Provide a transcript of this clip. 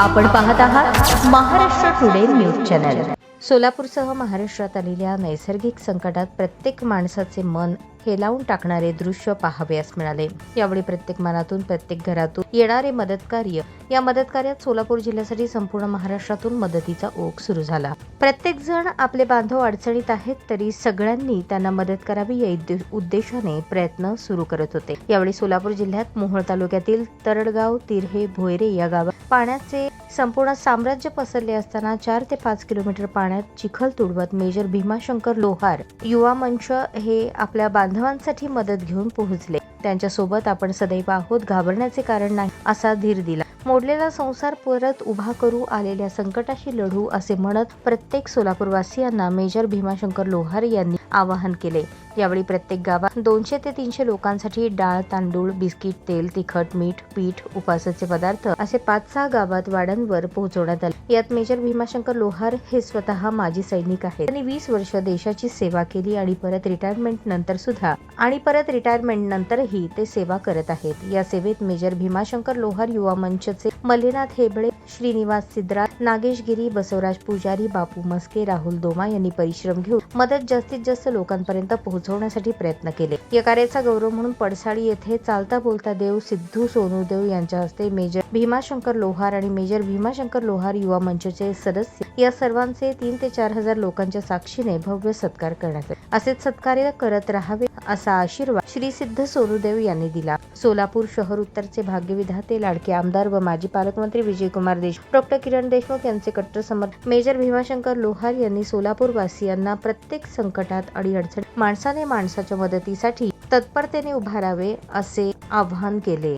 आपण पाहत आहात महाराष्ट्र टुडे न्यूज चॅनल. सोलापूरसह महाराष्ट्रात आलेल्या नैसर्गिक संकटात प्रत्येक माणसाचे मन हेलावून टाकणारे दृश्य पाहावयास मिळाले. यावेळी प्रत्येक मनातून प्रत्येक घरातून येणारे मदतकार्य या मदतकार्यात सोलापूर जिल्ह्यासाठी संपूर्ण महाराष्ट्रातून मदतीचा ओघ सुरू झाला. प्रत्येक जण आपले बांधव अडचणीत आहेत तरी सगळ्यांनी त्यांना मदत करावी या उद्देशाने प्रयत्न सुरू करत होते. यावेळी सोलापूर जिल्ह्यात मोहोळ तालुक्यातील तरडगाव तिरहे भोयरे या गावात पाण्याचे संपूर्ण साम्राज्य पसरले असताना चार ते पाच किलोमीटर पाण्यात चिखल तुडवत मेजर भीमाशंकर लोहार युवा मंच हे आपल्या बांधवांसाठी मदत घेऊन पोहोचले. त्यांच्यासोबत आपण सदैव आहोत. घाबरण्याचे कारण नाही असा धीर दिला. मोडलेला संसार परत उभा करू आलेल्या संकटाशी लढू असे म्हणत प्रत्येक सोलापूरवासियांना मेजर भीमाशंकर लोहार यांनी आवाहन केले. यावेळी प्रत्येक गावात दोनशे ते तीनशे लोकांसाठी डाळ तांदूळ बिस्किट तेल तिखट मीठ पीठ उपासाचे पदार्थ असे पाच सहा गावात वाड्यांवर पोहोचवण्यात आले. यात मेजर भीमाशंकर लोहार हे स्वतः माजी सैनिक आहेत. त्यांनी वीस वर्ष देशाची सेवा केली आणि परत रिटायरमेंट नंतर सुद्धा आणि परत रिटायरमेंट नंतरही ते सेवा करत आहेत. या सेवेत मेजर भीमाशंकर लोहार युवा मंचचे मल्लीनाथ हेबळे श्रीनिवास सिद्रा नागेश गिरी बसवराज पुजारी बापू मस्के राहुल दोमा यांनी परिश्रम घेऊन मदत जास्तीत जास्त लोकांपर्यंत पोहोच पोहोचवण्यासाठी प्रयत्न केले. या कार्याचा गौरव म्हणून पडसाळी येथे चालता बोलता देव सिद्धू सोनू देव यांच्या हस्ते मेजर भीमाशंकर लोहार आणि मेजर भीमाशंकर लोहार युवा मंचचे सदस्य या सर्वांचे तीन ते चार हजार लोकांच्या साक्षीने भव्य सत्कार करण्यात आले. असेच सत्कार्य करत राहावे असा आशीर्वाद श्री सिद्ध सोनूदेव यांनी दिला. सोलापूर शहर उत्तरचे भाग्यविधाते लाडके आमदार व माजी पालकमंत्री विजयकुमार देशमुख डॉक्टर किरण देशमुख यांचे कट्टर समर्थ मेजर भीमाशंकर लोहार यांनी सोलापूर वासियांना प्रत्येक संकटात अडीअडचण माणसाने माणसाच्या मदतीसाठी तत्परतेने उभारावे असे आवाहन केले.